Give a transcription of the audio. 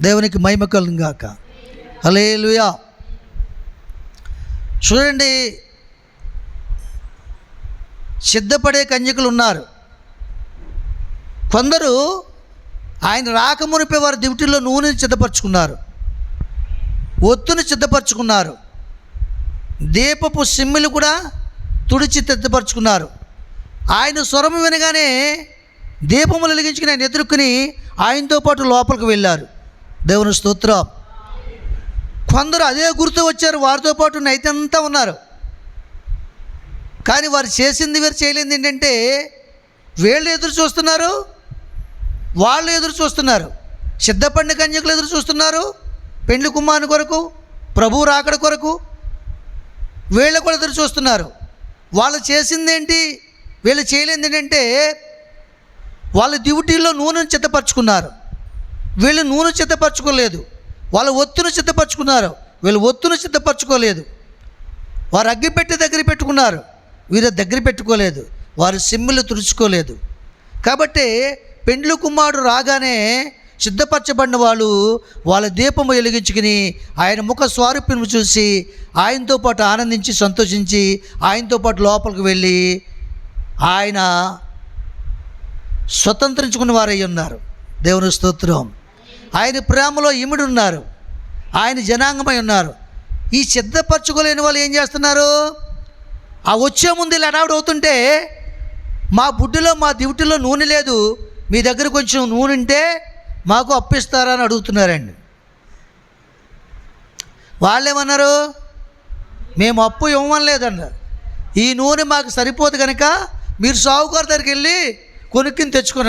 దేవునికి మహిమ కలుగాక అలేలుయా చూడండి సిద్ధపడే కన్యకులు ఉన్నారు కొందరు ఆయన రాకమునిపై వారి దివిటిలో నూనెని సిద్ధపరచుకున్నారు. ఒత్తుని సిద్ధపరచుకున్నారు. దీపపు సిమ్మిలు కూడా తుడిచి సిద్ధపరచుకున్నారు. ఆయన స్వరము వినగానే దీపములు వెలిగించుకుని ఆయన ఎదుర్కొని ఆయనతో పాటు లోపలికి వెళ్ళారు. దేవుని స్తోత్రం. కొందరు అదే గుర్తు వచ్చారు వారితో పాటు నైతంతా ఉన్నారు. కానీ వారు చేసింది వీరు చేయలేదు ఏంటంటే వీళ్ళు ఎదురు చూస్తున్నారు వాళ్ళు ఎదురు చూస్తున్నారు. సిద్ధపడిన కన్యకులు ఎదురు చూస్తున్నారు పెండ్లి కుమ్మాని కొరకు ప్రభు రాకడ కొరకు వీళ్ళు కూడా ఎదురు చూస్తున్నారు. వాళ్ళు చేసింది ఏంటి వీళ్ళు చేయలేదు ఏంటంటే వాళ్ళ డ్యూటీలో నూనెను చిత్తపరచుకున్నారు వీళ్ళు నూనె చిత్తపరచుకోలేదు వాళ్ళ ఒత్తును సిద్ధపరచుకున్నారు. వీళ్ళు ఒత్తును సిద్ధపరచుకోలేదు. వారు అగ్గిపెట్టి దగ్గర పెట్టుకున్నారు. వీరు దగ్గర పెట్టుకోలేదు. వారు సిమ్ములు తుడుచుకోలేదు. కాబట్టి పెండ్లు కుమారుడు రాగానే సిద్ధపరచబడిన వాళ్ళు వాళ్ళ దీపము వెలిగించుకుని ఆయన ముఖ స్వారూప్యము చూసి ఆయనతో పాటు ఆనందించి సంతోషించి ఆయనతో పాటు లోపలికి వెళ్ళి ఆయన స్వతంత్రించుకున్న వారై ఉన్నారు. దేవుని స్తోత్రం. ఆయన ప్రేమలో ఇమిడి ఆయన జనాంగమై ఉన్నారు. ఈ సిద్ధపరచుకోలేని వాళ్ళు ఏం చేస్తున్నారు? ఆ వచ్చే ముందు ఇలా అవుతుంటే మా బుడ్డిలో మా దివిటిలో నూనె లేదు. మీ దగ్గర కొంచెం నూనె ఉంటే మాకు అప్పిస్తారా అని అడుగుతున్నారండి. వాళ్ళేమన్నారు? మేము అప్పు ఇవ్వమనలేదన్నారు. ఈ నూనె మాకు సరిపోదు కనుక మీరు సావుకారు దగ్గరికి వెళ్ళి కొనుక్కిని తెచ్చుకున్నారు.